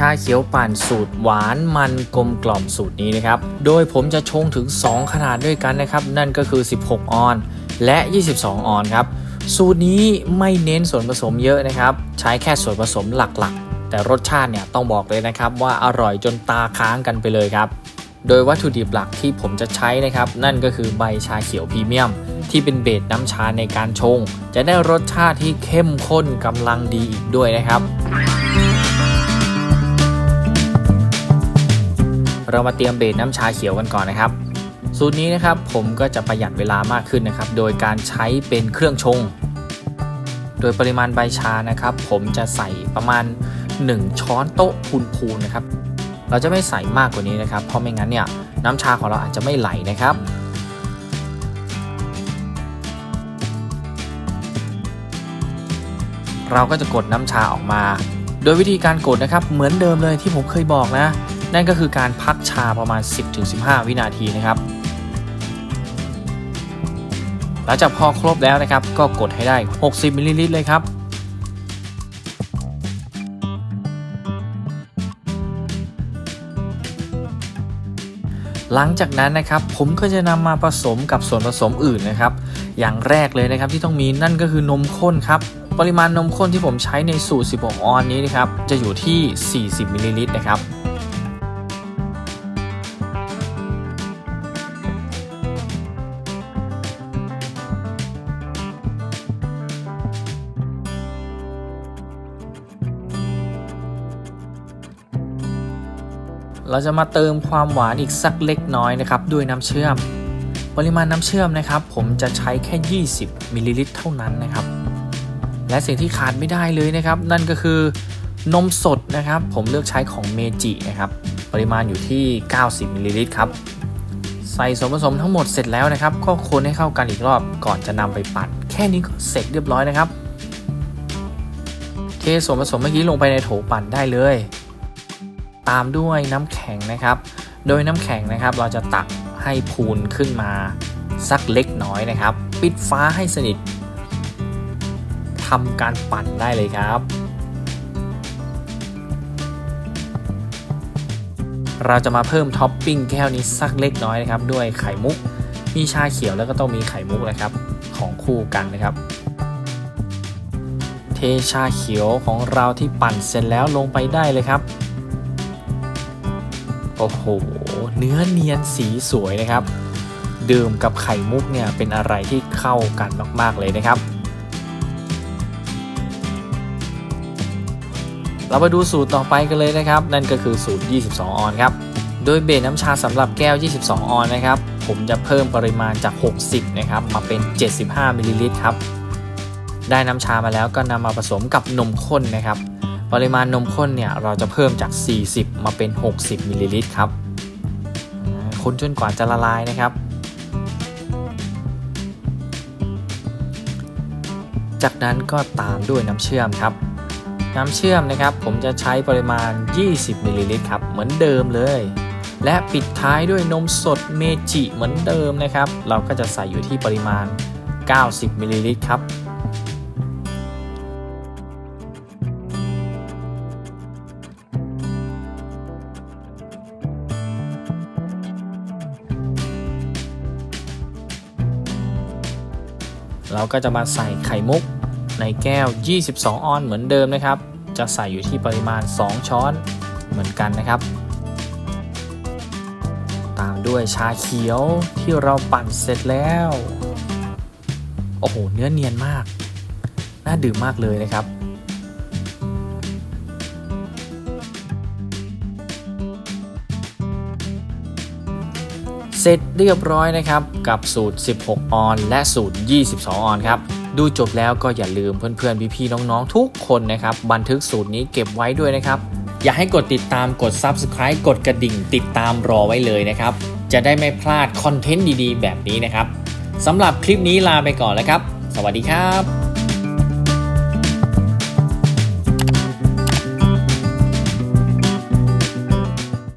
ชาเขียวปั่นสูตรหวานมันกลมกล่อมสูตรนี้นะครับ โดยผมจะชงถึง 2 ขนาดด้วยกันนะครับ นั่นก็คือ 16 ออน และ 22 ออนครับ สูตรนี้ไม่เน้นส่วนผสมเยอะนะครับ ใช้แค่ส่วนผสมหลักๆ แต่รสชาติเนี่ยต้องบอกเลยนะครับว่าอร่อยจนตาค้างกันไปเลยครับ โดยวัตถุดิบหลักที่ผมจะใช้นะครับ นั่นก็คือใบชาเขียวพรีเมียม ที่เป็นเบสน้ำชาในการชง จะได้รสชาติที่เข้มข้นกำลังดีอีกด้วยนะครับ เรามาเตรียมเบสน้ำชาเขียวกันก่อนนะครับ สูตรนี้นะครับผมก็จะประหยัดเวลามากขึ้นนะครับ โดยการใช้เป็นเครื่องชง โดยปริมาณใบชานะครับ ผมจะใส่ประมาณ 1 ช้อนโต๊ะพูนๆนะครับ เราจะไม่ใส่มากกว่านี้นะครับ เพราะไม่งั้นเนี่ยน้ำชาของเราอาจจะไม่ไหลนะครับเราก็จะกดน้ำชาออกมา โดยวิธีการกดนะครับเหมือนเดิมเลยที่ผมเคยบอกนะ นั่นก็คือการพักชาประมาณ 10-15 วินาทีนะครับ หลังจากพอครบแล้วนะครับ ก็กดให้ได้ 60มิลลิลิตรเลยครับหลังจากนั้นนะครับผมก็จะนำมาผสมกับส่วนผสมอื่นนะครับ อย่างแรกเลยนะครับที่ต้องมีนั่นก็คือนมข้นครับปริมาณนมข้นที่ผมใช้ในสูตร 16 ออนนี้นะครับจะอยู่ที่ 40มิลลิลิตรนะครับ เราจะมาเติมความหวานอีกสักเล็กน้อยนะครับด้วยน้ำเชื่อม ปริมาณน้ำเชื่อมนะครับ ผมจะใช้แค่ 20มิลลิลิตรเท่านั้นนะครับ และสิ่งที่ขาดไม่ได้เลยนะครับ นั่นก็คือนมสดนะครับ ผมเลือกใช้ของเมจินะครับ ปริมาณอยู่ที่ 90มิลลิลิตรครับใส่ส่วนผสมทั้งหมดเสร็จแล้วนะครับ ก็คนให้เข้ากันอีกรอบก่อนจะนำไปปั่นแค่นี้ก็เสร็จเรียบร้อยนะครับเทส่วนผสมเมื่อกี้ลงไปในโถปั่นได้เลย ตามด้วยน้ำแข็งนะครับ โดยน้ำแข็งนะครับ เราจะตักให้พูนขึ้นมาสักเล็กน้อยนะครับ ปิดฟ้าให้สนิททำการปั่นได้เลยครับ เราจะมาเพิ่มท็อปปิ้งแก้วนี้สักเล็กน้อยนะครับ ด้วยไข่มุก มีชาเขียวแล้วก็ต้องมีไข่มุกนะครับ ของคู่กันนะครับ เทชาเขียวของเราที่ปั่นเสร็จแล้วลงไปได้เลยครับ โอ้โห เนื้อเนียนสีสวยนะครับ ดื่มกับไข่มุกเนี่ยเป็นอะไรที่เข้ากันมากๆเลยนะครับ เรามาดูสูตรต่อไปกันเลยนะครับ นั่นก็คือสูตร 22 ออนครับ โดยเบสน้ำชาสำหรับแก้ว 22 ออนนะครับ ผมจะเพิ่มปริมาณจาก 60 นะครับ มาเป็น 75มิลลิลิตรครับ ได้น้ำชามาแล้วก็นำมาผสมกับนมข้นนะครับ ปริมาณนมข้นเนี่ยเราจะเพิ่มจาก 40 มาเป็น 60มิลลิลิตรครับ คนจนกว่าจะละลายนะครับ จากนั้นก็ตามด้วยน้ำเชื่อมครับ น้ำเชื่อมนะครับผมจะใช้ปริมาณ 20มิลลิลิตรครับเหมือนเดิมเลย และปิดท้ายด้วยนมสดเมจิเหมือนเดิมนะครับ เราก็จะใส่อยู่ที่ปริมาณ 90มิลลิลิตรครับ เราก็จะมาใส่ไข่มุกในแก้ว 22 ออนเหมือนเดิมนะครับ จะใส่อยู่ที่ปริมาณ 2 ช้อนเหมือนกันนะครับ ตามด้วยชาเขียวที่เราปั่นเสร็จแล้ว โอ้โห เนื้อเนียนมาก น่าดื่มมากเลยนะครับ เสร็จเรียบร้อยนะครับ กับสูตร 16 ออน และสูตร 22 ออนครับ ดูจบแล้วก็อย่าลืมเพื่อนๆ พี่ๆ น้องๆ ทุกคนนะครับ บันทึกสูตรนี้เก็บไว้ด้วยนะครับ อย่าให้กดติดตามกด Subscribe กดกระดิ่งติดตามรอไว้เลยนะครับ จะได้ไม่พลาดคอนเทนต์ดีๆ แบบนี้นะครับสำหรับคลิปนี้ลาไปก่อนแล้วครับ สวัสดีครับ